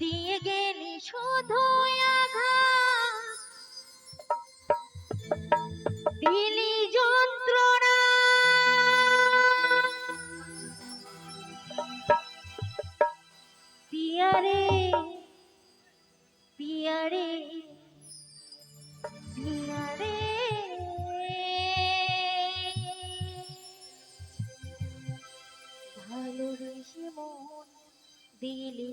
দিয়ে গেলি শুধু আঘাত। দিলি দিলি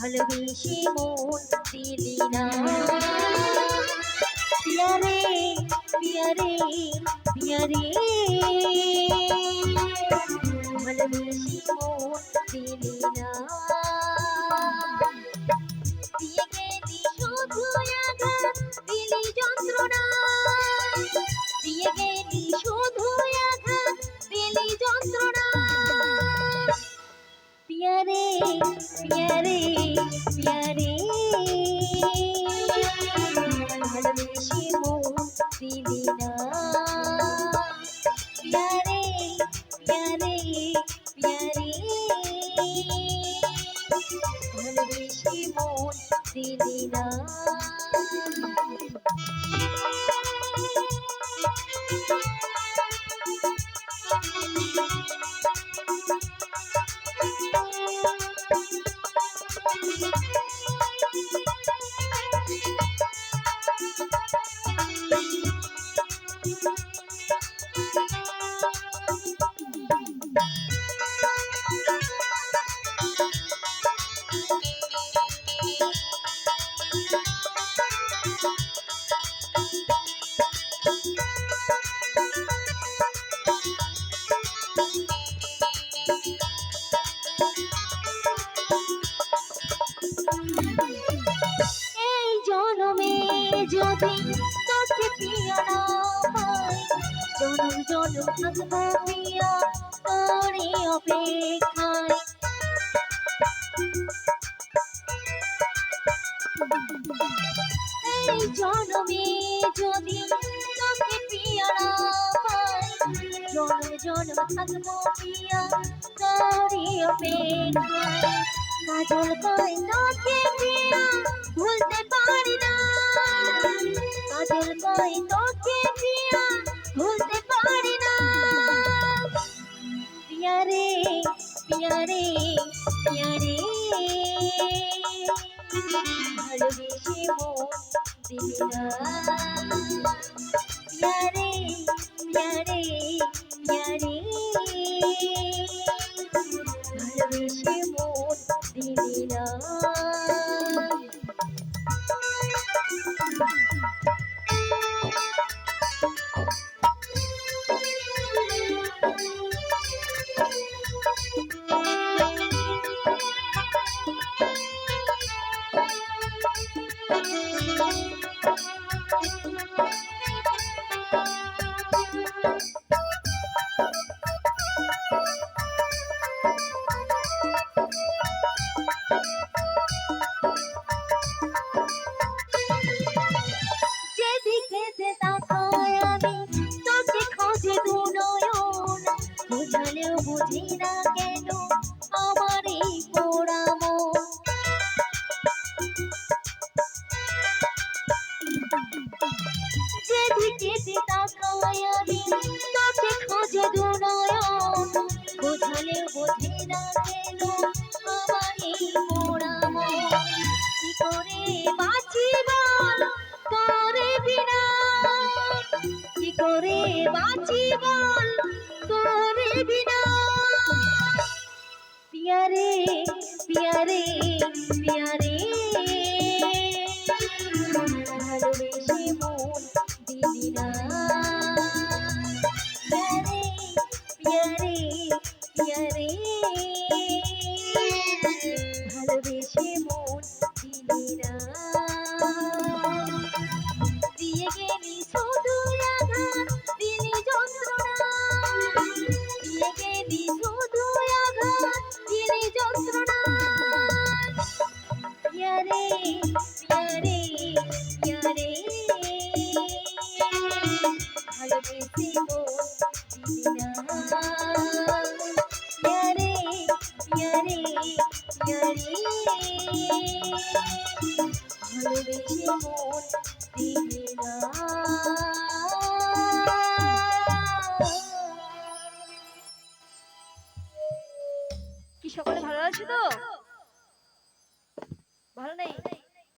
ভালোবেসে মন দিলি না। পিয়ারে পিয়ারে পিয়ারে। ভালোবেসে মন দিলি না। যন্ত্রণা। দিয়ে গেলি শুধু পিয়ারে পিয়ারে পিয়ারে যদি তোকে পিয়া না পাই জনম জনম থাকব পিয়া তোরে অপেক্ষায়। এই জনমে যদি তোকে পিয়া না পাই জনম জনম থাকব পিয়া তোরে অপেক্ষায়। কাজল কই তোকে পিয়া ভুলতে পারি না। কাজল কই তোকে পিয়া ভুলতে পারি না। পিয়া রে পিয়া রে পিয়া রে। ভালোবেসে মন দিলি না। পিয়া রে পিয়া রে পিয়া রে। ভালোবেসে মন দিলি না। বুঝালেও বুঝি না কেন আমার এই Oh.